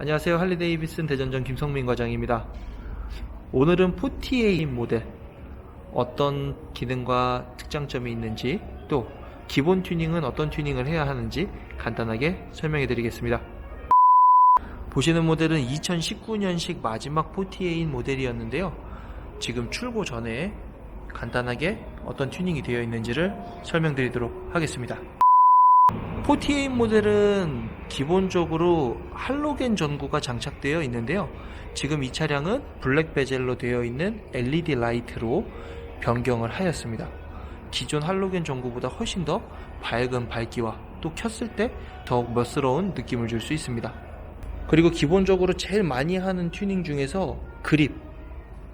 안녕하세요. 할리데이비슨 대전점 김성민 과장입니다. 오늘은 48 모델 어떤 기능과 특장점이 있는지 또 기본 튜닝은 어떤 튜닝을 해야 하는지 간단하게 설명해 드리겠습니다. 보시는 모델은 2019년식 마지막 48 모델이었는데요. 지금 출고 전에 간단하게 어떤 튜닝이 되어 있는지를 설명드리도록 하겠습니다. 48 모델은 기본적으로 할로겐 전구가 장착되어 있는데요. 지금 이 차량은 블랙 베젤로 되어 있는 LED 라이트로 변경을 하였습니다. 기존 할로겐 전구보다 훨씬 더 밝은 밝기와 또 켰을 때 더욱 멋스러운 느낌을 줄 수 있습니다. 그리고 기본적으로 제일 많이 하는 튜닝 중에서 그립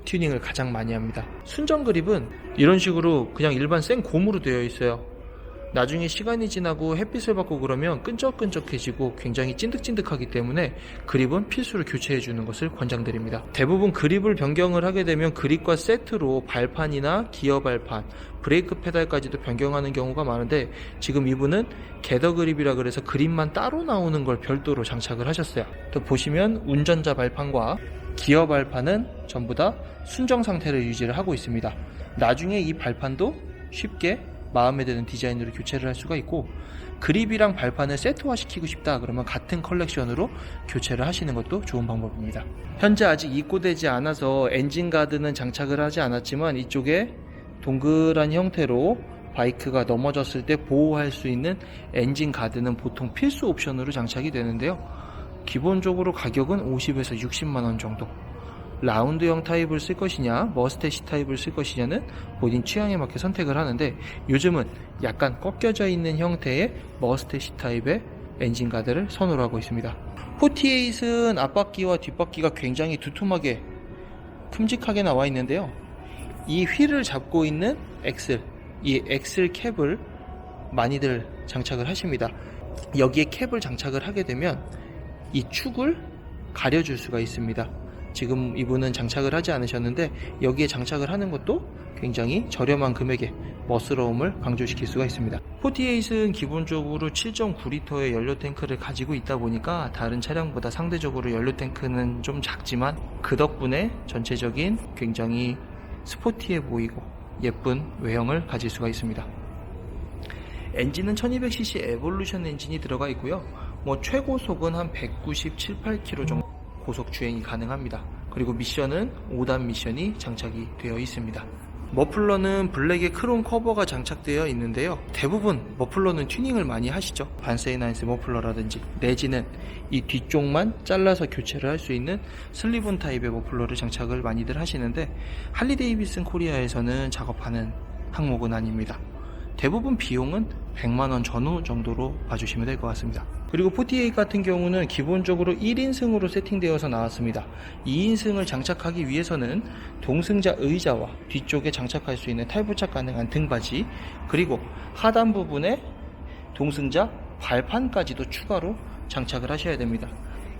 튜닝을 가장 많이 합니다. 순정 그립은 이런 식으로 그냥 일반 생 고무로 되어 있어요. 나중에 시간이 지나고 햇빛을 받고 그러면 끈적끈적해지고 굉장히 찐득찐득하기 때문에 그립은 필수로 교체해 주는 것을 권장드립니다. 대부분 그립을 변경을 하게 되면 그립과 세트로 발판이나 기어 발판, 브레이크 페달까지도 변경하는 경우가 많은데 지금 이분은 게더 그립이라 그래서 그립만 따로 나오는 걸 별도로 장착을 하셨어요. 또 보시면 운전자 발판과 기어 발판은 전부 다 순정 상태를 유지를 하고 있습니다. 나중에 이 발판도 쉽게 마음에 드는 디자인으로 교체를 할 수가 있고 그립이랑 발판을 세트화 시키고 싶다 그러면 같은 컬렉션으로 교체를 하시는 것도 좋은 방법입니다. 현재 아직 입고되지 않아서 엔진 가드는 장착을 하지 않았지만 이쪽에 동그란 형태로 바이크가 넘어졌을 때 보호할 수 있는 엔진 가드는 보통 필수 옵션으로 장착이 되는데요. 기본적으로 가격은 50에서 60만 원 정도. 라운드형 타입을 쓸 것이냐, 머스테시 타입을 쓸 것이냐는 본인 취향에 맞게 선택을 하는데 요즘은 약간 꺾여져 있는 형태의 머스테시 타입의 엔진 가드를 선호를 하고 있습니다. 48은 앞바퀴와 뒷바퀴가 굉장히 두툼하게 큼직하게 나와 있는데요. 이 휠을 잡고 있는 엑셀, 이 엑셀 캡을 많이들 장착을 하십니다. 여기에 캡을 장착을 하게 되면 이 축을 가려줄 수가 있습니다. 지금 이분은 장착을 하지 않으셨는데 여기에 장착을 하는 것도 굉장히 저렴한 금액에 멋스러움을 강조시킬 수가 있습니다. 48은 기본적으로 7.9리터의 연료 탱크를 가지고 있다 보니까 다른 차량보다 상대적으로 연료 탱크는 좀 작지만 그 덕분에 전체적인 굉장히 스포티해 보이고 예쁜 외형을 가질 수가 있습니다. 엔진은 1200cc 에볼루션 엔진이 들어가 있고요. 뭐 최고속은 한 197, 8km 정도 고속 주행이 가능합니다. 그리고 미션은 5단 미션이 장착이 되어 있습니다. 머플러는 블랙의 크롬 커버가 장착되어 있는데요. 대부분 머플러는 튜닝을 많이 하시죠. 반세이나인스 머플러라든지 내지는 이 뒤쪽만 잘라서 교체를 할 수 있는 슬리본 타입의 머플러를 장착을 많이들 하시는데 할리데이비슨 코리아에서는 작업하는 항목은 아닙니다. 대부분 비용은 100만원 전후 정도로 봐주시면 될 것 같습니다. 그리고 48 같은 경우는 기본적으로 1인승으로 세팅되어서 나왔습니다. 2인승을 장착하기 위해서는 동승자 의자와 뒤쪽에 장착할 수 있는 탈부착 가능한 등받이 그리고 하단 부분에 동승자 발판까지도 추가로 장착을 하셔야 됩니다.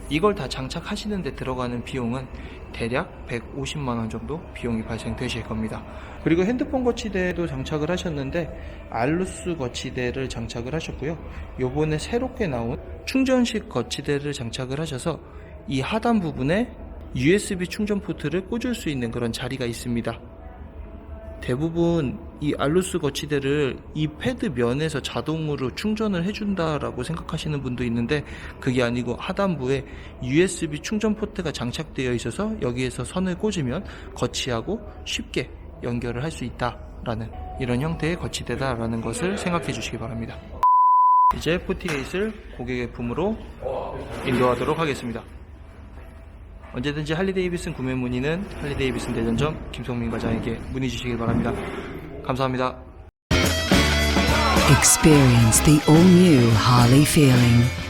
이걸 다 장착하시는데 들어가는 비용은 대략 150만원 정도 비용이 발생되실 겁니다. 그리고 핸드폰 거치대도 장착을 하셨는데 알루스 거치대를 장착을 하셨고요. 요번에 새롭게 나온 충전식 거치대를 장착을 하셔서 이 하단 부분에 USB 충전 포트를 꽂을 수 있는 그런 자리가 있습니다. 대부분 이 알루스 거치대를 이 패드 면에서 자동으로 충전을 해준다라고 생각하시는 분도 있는데 그게 아니고 하단부에 USB 충전 포트가 장착되어 있어서 여기에서 선을 꽂으면 거치하고 쉽게 연결을 할 수 있다라는 이런 형태의 거치대다라는 것을 생각해 주시기 바랍니다. 이제 48을 고객의 품으로 인도하도록 하겠습니다. 언제든지 할리데이비슨 구매 문의는 할리데이비슨 대전점 김성민 과장에게 문의 주시기 바랍니다. 감사합니다. Experience the all new Harley feeling.